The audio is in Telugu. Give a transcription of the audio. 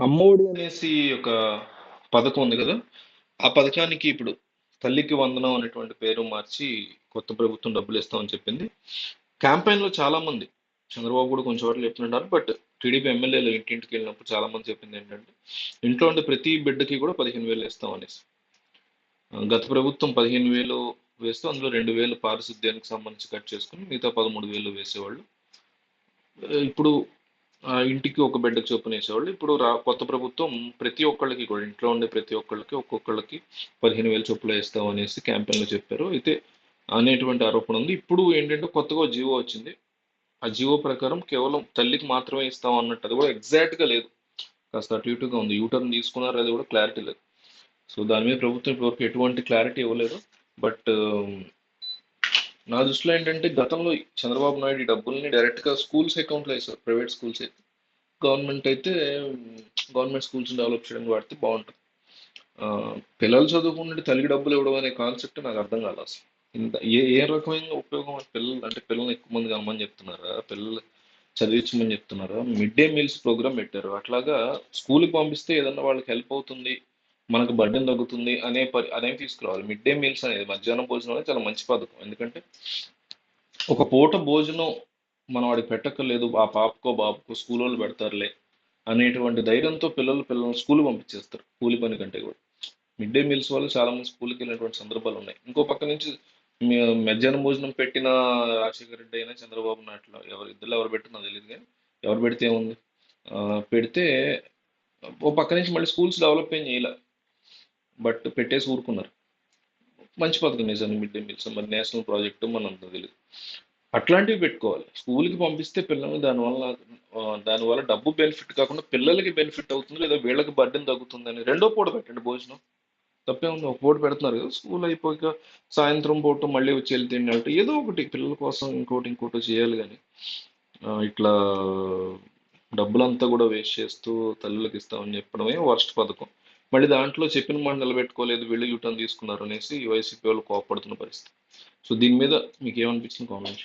అమ్మఒడి అనేసి ఒక పథకం ఉంది కదా. ఆ పథకానికి ఇప్పుడు తల్లికి వందనం అనేటువంటి పేరు మార్చి కొత్త ప్రభుత్వం డబ్బులు ఇస్తామని చెప్పింది. క్యాంపెయిన్లో చాలా మంది చంద్రబాబు కూడా కొంచెం చోట్ల చెప్తుంటారు బట్ టీడీపీ ఎమ్మెల్యేలు ఇంటింటికి వెళ్ళినప్పుడు చాలా మంది చెప్పింది ఏంటంటే ఇంట్లో ఉండే ప్రతి బిడ్డకి కూడా పదిహేను వేలు ఇస్తాం అనేసి. గత ప్రభుత్వం పదిహేను వేలు వేస్తూ అందులో రెండు వేలు పారిశుద్ధ్యానికి సంబంధించి కట్ చేసుకుని మిగతా పదమూడు వేలు వేసేవాళ్ళు. ఇప్పుడు ఇంటికి ఒక బెడ్కి చొప్పున వేసేవాళ్ళు ఇప్పుడు రా కొత్త ప్రభుత్వం ప్రతి ఒక్కళ్ళకి కూడా ఇంట్లో ఉండే ప్రతి ఒక్కళ్ళకి ఒక్కొక్కళ్ళకి పదిహేను వేల చొప్పులు వేస్తాం అనేసి క్యాంపెయిన్లో చెప్పారు. అయితే అనేటువంటి ఆరోపణ ఉంది. ఇప్పుడు ఏంటంటే కొత్తగా జీవో వచ్చింది. ఆ జీవో ప్రకారం కేవలం తల్లికి మాత్రమే ఇస్తాం అన్నట్టు అది కూడా ఎగ్జాక్ట్గా లేదు. కాస్త అటు ఇటుగా ఉంది. యూటర్న్ తీసుకున్నారు అది కూడా క్లారిటీ లేదు. సో దాని మీద ప్రభుత్వం ఇప్పటివరకు ఎటువంటి క్లారిటీ ఇవ్వలేదు. బట్ నా దృష్టిలో ఏంటంటే గతంలో చంద్రబాబు నాయుడు ఈ డబ్బుల్ని డైరెక్ట్గా స్కూల్స్ అకౌంట్లో వేశారు ప్రైవేట్ స్కూల్స్ అయితే. గవర్నమెంట్ అయితే గవర్నమెంట్ స్కూల్స్ డెవలప్ చేయడానికి వాడితే బాగుంటుంది. పిల్లలు చదువుకుంటే తల్లికి డబ్బులు ఇవ్వడం అనే కాన్సెప్ట్ నాకు అర్థం కాదు అసలు. ఇంత ఏ ఏ రకమైన ఉపయోగం పిల్లలు అంటే పిల్లల్ని ఎక్కువ మంది కనమని చెప్తున్నారా? పిల్లలు చదివించమని చెప్తున్నారా? మిడ్ డే మీల్స్ ప్రోగ్రామ్ పెట్టారు. అట్లాగా స్కూల్కి పంపిస్తే ఏదన్నా వాళ్ళకి హెల్ప్ అవుతుంది మనకు బర్డెన్ తగ్గుతుంది అనే పరి అనేవి తీసుకురావాలి. మిడ్ డే మీల్స్ అనేది మధ్యాహ్నం భోజనం అనేది చాలా మంచి పథకం. ఎందుకంటే ఒక పూట భోజనం మనం వాడికి పెట్టక్కర్లేదు. ఆ పాపకో బాబుకో స్కూల్ వాళ్ళు పెడతారులే అనేటువంటి ధైర్యంతో పిల్లలు పిల్లల్ని స్కూల్ పంపించేస్తారు. కూలి పని కంటే కూడా. మిడ్ డే మీల్స్ వల్ల చాలా మంది స్కూల్కి వెళ్ళినటువంటి సందర్భాలు ఉన్నాయి. ఇంకో పక్క నుంచి మధ్యాహ్నం భోజనం పెట్టిన రాజశేఖర రెడ్డి అయినా చంద్రబాబు నాయుడు ఎవరు ఇద్దరు ఎవరు పెట్టినా తెలియదు కానీ ఎవరు పెడితే ఏముంది? పెడితే ఓ పక్క నుంచి మళ్ళీ స్కూల్స్ డెవలప్ ఏం చేయాలి. బట్ పెట్టేసి ఊరుకున్నారు. మంచి పథకం నిజానికి మిడ్ డే మీల్స్ మరి నేషనల్ ప్రాజెక్టు మనం తెలియదు అట్లాంటివి పెట్టుకోవాలి. స్కూల్కి పంపిస్తే పిల్లలు దానివల్ల దానివల్ల డబ్బు బెనిఫిట్ కాకుండా పిల్లలకి బెనిఫిట్ అవుతుంది లేదా వీళ్ళకి బర్డెన్ తగ్గుతుందని రెండో పూట పెట్టండి భోజనం. తప్పే ఉంది. ఒక పూట పెడుతున్నారు కదా స్కూల్ అయిపోయాక సాయంత్రం పూట మళ్ళీ వచ్చి వెళ్తే అంటే ఏదో ఒకటి పిల్లల కోసం ఇంకోటి ఇంకోటి చేయాలి కానీ ఇట్లా డబ్బులంతా కూడా వేస్ట్ చేస్తూ తల్లులకు ఇస్తామని చెప్పడమే వర్స్ట్ పథకం. మళ్ళీ దాంట్లో చెప్పిన మాట నిలబెట్టుకోలేదు వీళ్ళు యూటర్న్ తీసుకున్నారు అనేసి వైసీపీ వాళ్ళు కోపడుతున్న పరిస్థితి. సో దీని మీద మీకు ఏమనిపించింది కామెంట్